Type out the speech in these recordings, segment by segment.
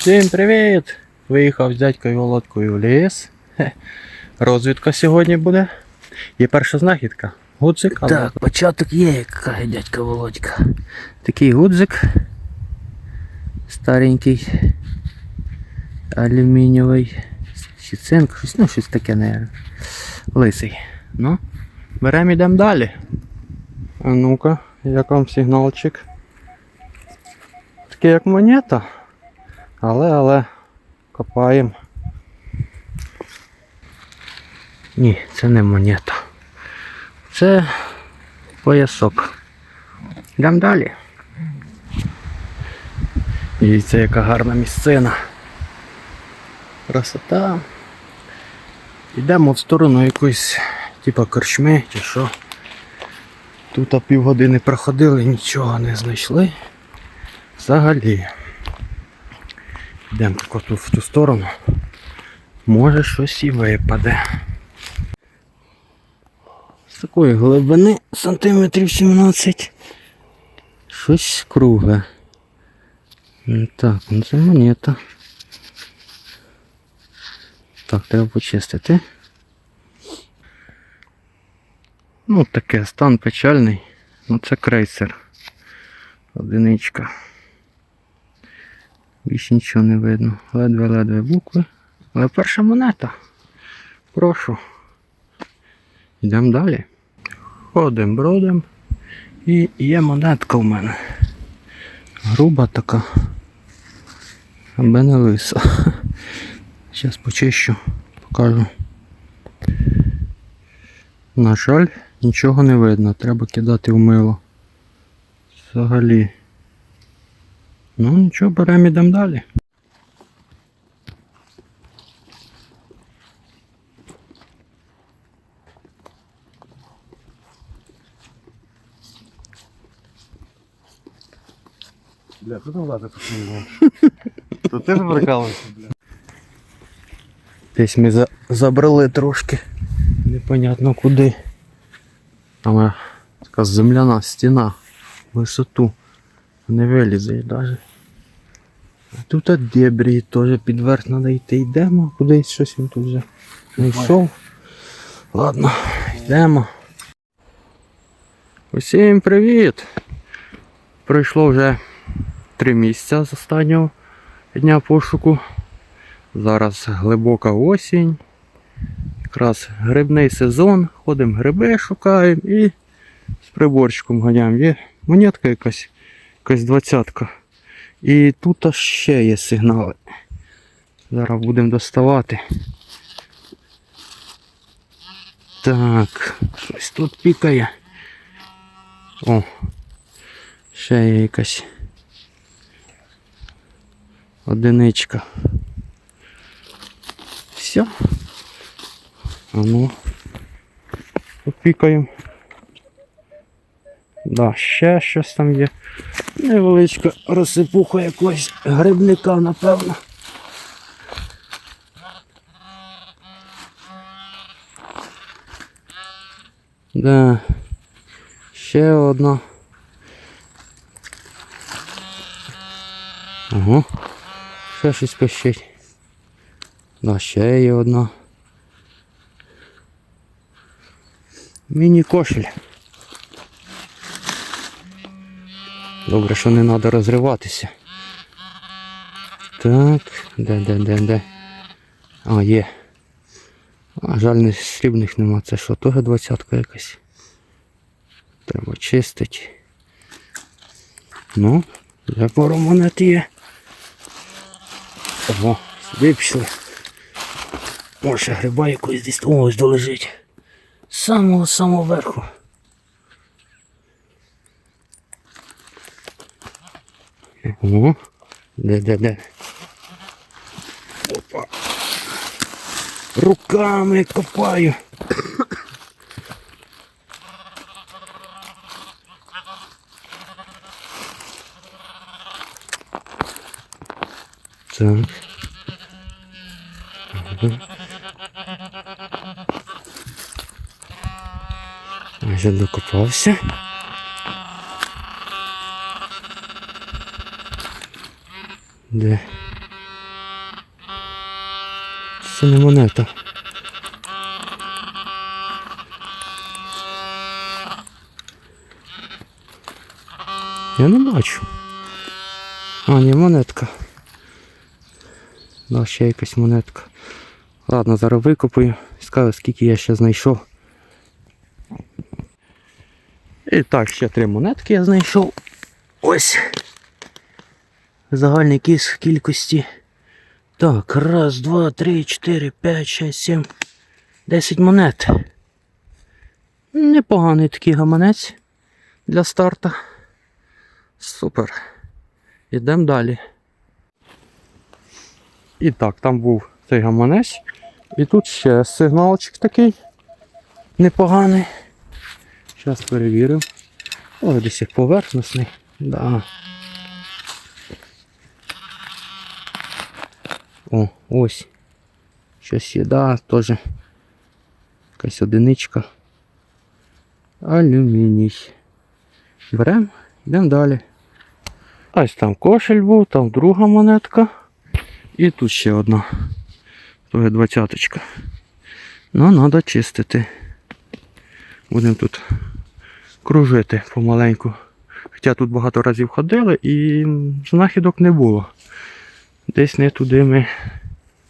Всім привіт! Виїхав з дядькою Володкою в ліс. Хе. Розвідка сьогодні буде. Є перша знахідка. Гудзик, але Так, початок є, як каже дядька Володька. такий гудзик. Старенький. Алюмінієвий. Чи цинк, щось, ну щось таке, не лисий. Ну, беремо йдемо далі. А ну-ка, як вам сигналчик? Такий як монета. Але, але копаємо. Ні, це не монета. Це поясок. Йдемо далі. Дивіться, яка гарна місцина. Красота. Йдемо в сторону якоїсь, типа корчми чи що. Тут півгодини проходили, нічого не знайшли. Взагалі. Йдемо тако тут в ту сторону. Може щось і випаде. З такої глибини сантиметрів 17. Щось кругле. Так, ну це монета. Так, треба почистити. Ну таке, стан печальний. Ну це крейсер. Одиничка. Більше нічого не видно. Ледве-ледве букви. Але перша монета. Прошу. Йдемо далі. Ходим, бродим. І є монетка в мене. Груба така. Аби не лиса. Зараз почищу, покажу. На жаль, нічого не видно, треба кидати в мило. Взагалі. Ну нічого, беремо ідемо далі. Бля, кто там лазер посмотрел? То ти ж прикалуєшся, бля. Десь ми за... забрали трошки. Непонятно куди. Там е, така земляна стіна. Висоту. Не вилізе навіть. Тут от дебрі теж під верх треба йти. Йдемо кудись щось він тут вже не йшов. Ладно, йдемо. Усім привіт! Пройшло вже три місяця з останнього дня пошуку. Зараз глибока осінь. Якраз грибний сезон. Ходимо гриби шукаємо і з приборчиком ганяємо. Є монетка якась, якась двадцятка. І тут ще є сигнали. Зараз будемо доставати. Так, щось тут пікає. О, ще є якась одиничка. Все. А ну. Попікаємо. Да, ще щось там є. Невеличка розсипуха якогось грибника, напевно. Да. Ще одна. Ага. Ще щось пищить. Да, ще є одна. Міні-кошель. Добре, що не треба розриватися. Так, де, де, де, де. А, є. А, жаль, не срібних нема. Це що, теж двадцятка якась. Треба чистити. Ну, вже пару монет є. Ого, сюди пішли. Може гриба якось десь. Ось долежить. З самого самого верху. Ого. Де, де, де? Опа. Руками копаю. Так. Майже докопався. Де? це не монета. Я не бачу. А, ні, монетка. Да, ще якась монетка. Ладно, зараз викопаю. Скажу, скільки я ще знайшов. І так, ще три монетки я знайшов. Ось. Загальний кіс кількості. Так, раз, два, три, чотири, п'ять, шесть, сім. Десять монет. Непоганий такий гаманець для старта. Супер. Ідемо далі. І так, там був цей гаманець. І тут ще сигналчик такий непоганий. Зараз перевірив. О, десь як поверхностний. Да. О, ось. Щось є, да, теж. Якась одиничка. Алюміній. Беремо, йдемо далі. Ось там кошель був, там друга монетка. І тут ще одна. Тоже двадцяточка. Ну, треба чистити. Будемо тут кружити помаленьку. Хоча тут багато разів ходили і знахідок не було. Десь не туди ми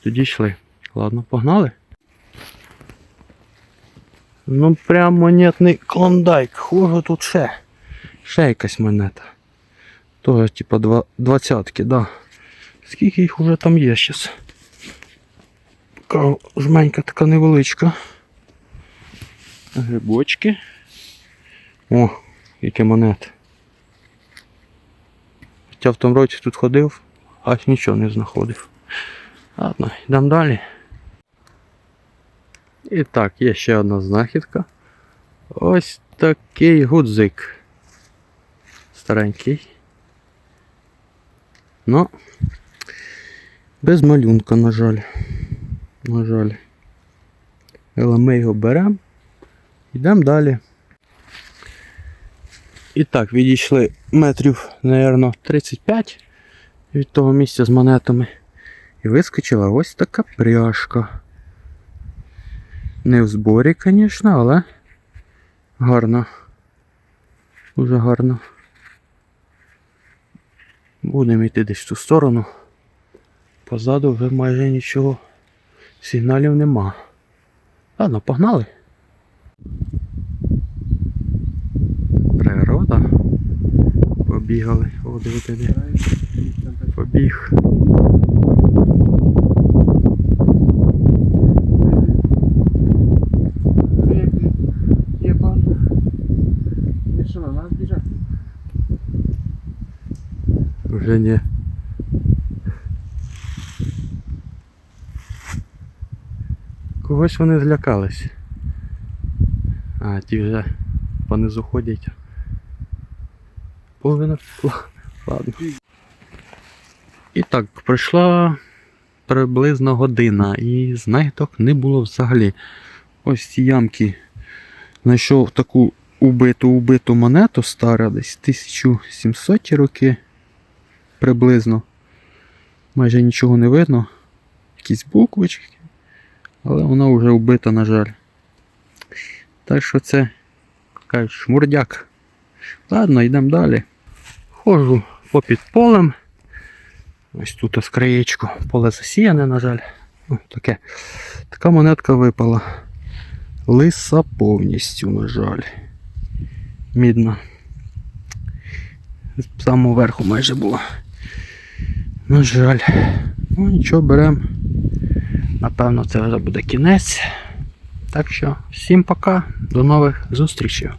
тоді йшли. Ладно, погнали. Ну прям монетний клондайк. Хоже тут ще. Ще якась монета. Тоже типа два, двадцятки, да. Скільки їх уже там є зараз? Така жменька така невеличка. Грибочки. О, які монети. Хоча в тому році тут ходив, аж нічого не знаходив. Ладно, йдемо далі. І так, є ще одна знахідка. Ось такий гудзик. Старенький. Ну, без малюнка, на жаль. На жаль. Але ми його беремо. Йдемо далі. І так, відійшли метрів, напевно, 35 від того місця з монетами. І вискочила ось така пряжка. Не в зборі, звісно, але гарно. Дуже гарно. Будемо йти десь в ту сторону. Позаду вже майже нічого. Сигналів нема. Ладно, погнали. Природа. Побігали. О, дивіться, біжать? Вже ні. Когось вони злякались. А, ті вже понизу ходять. Половина. Ладно. І так, пройшла приблизно година і знахідок не було взагалі. Ось ці ямки знайшов таку убиту убиту монету стара, десь 1700 роки приблизно. Майже нічого не видно. Якісь буквочки. Але вона вже вбита, на жаль. Так що це кажуть, шмурдяк. Ладно, йдемо далі. Ходжу попід полем. Ось тут ось краєчко. Поле засіяне, на жаль. О, таке. Така монетка випала. Лиса повністю, на жаль. Мідна. З самого верху майже була. На жаль. Ну нічого, беремо. Напевно, це вже буде кінець. Так що, всім пока, до нових зустрічей.